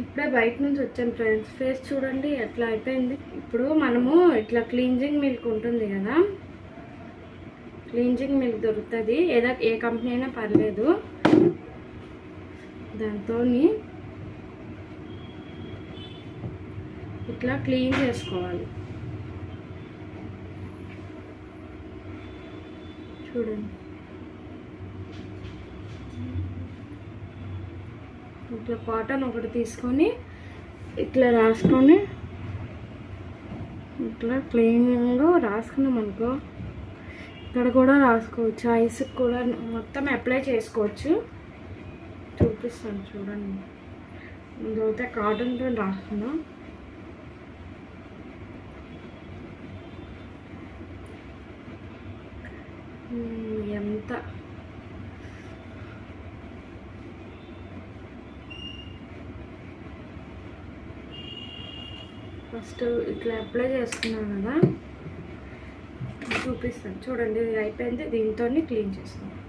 ఇప్పుడే బయట నుంచి వచ్చాను ఫ్రెండ్స్. ఫేస్ చూడండి ఎట్లా అయిపోయింది? ఇప్పుడు మనము ఇట్లా క్లీన్జింగ్ మిల్క్ ఉంటుంది కదా క్లీన్జింగ్ మిల్క్ దొరుకుతుంది. ఏదో ఏ కంపెనీ అయినా పర్లేదు. దాంతో ఇట్లా క్లీన్ చేసుకోవాలి. చూడండి. ఇట్లా కాటన్ ఒకటి తీసుకొని ఇట్లా రాసుకొని ఇట్లా క్లీన్గా రాసుకున్నాం అనుకో. ఇక్కడ కూడా రాసుకోవచ్చు. ఐస్కి కూడా మొత్తం అప్లై చేసుకోవచ్చు. చూపిస్తాను చూడండి. ఇదైతే కాటన్తో రాసుకున్నాం ఎంత? ఫస్ట్ ఇట్లా అప్లై చేసుకున్నాను కదా. చూపిస్తాను. చూడండి ఇది అయిపోయింది. దీంతో క్లీన్ చేస్తాను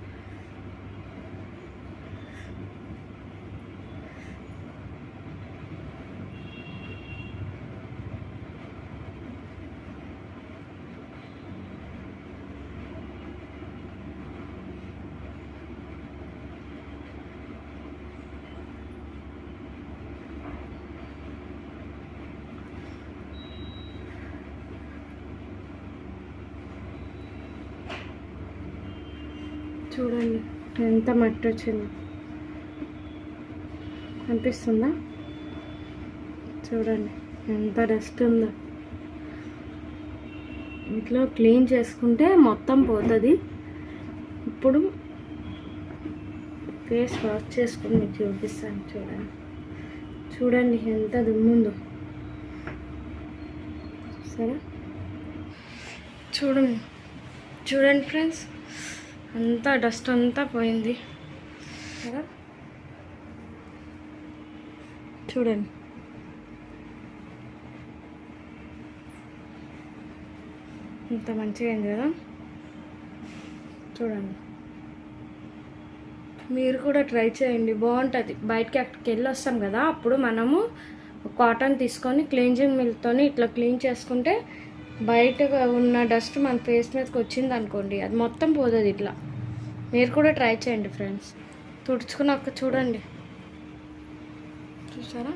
చూడండి. ఎంత మట్టి వచ్చిందో. కనిపిస్తుందా చూడండి ఎంత డస్ట్ ఉందో. ఇంట్లో క్లీన్ చేసుకుంటే మొత్తం పోతుంది. ఇప్పుడు ఫేస్ వాష్ చేసుకుని మీకు చూపిస్తాను చూడండి. చూడండి ఎంత దుమ్ముందో. సరే? చూడండి. చూడండి ఫ్రెండ్స్ అంతా డస్ట్ అంతా పోయింది. కదా? చూడండి. ఇంత మంచిగా అయింది కదా? చూడండి. మీరు కూడా ట్రై చేయండి. బాగుంటుంది. బయటకి అక్కడికి వెళ్ళి వస్తాం కదా? అప్పుడు మనము కాటన్ తీసుకొని క్లీన్జింగ్ మిల్క్తోని ఇట్లా క్లీన్ చేసుకుంటే బయట ఉన్న డస్ట్ మన ఫేస్ మీదకి వచ్చింది అనుకోండి అది మొత్తం పోతుంది ఇట్లా. మీరు కూడా ట్రై చేయండి ఫ్రెండ్స్. తుడుచుకున్నాక చూడండి. చూసారా?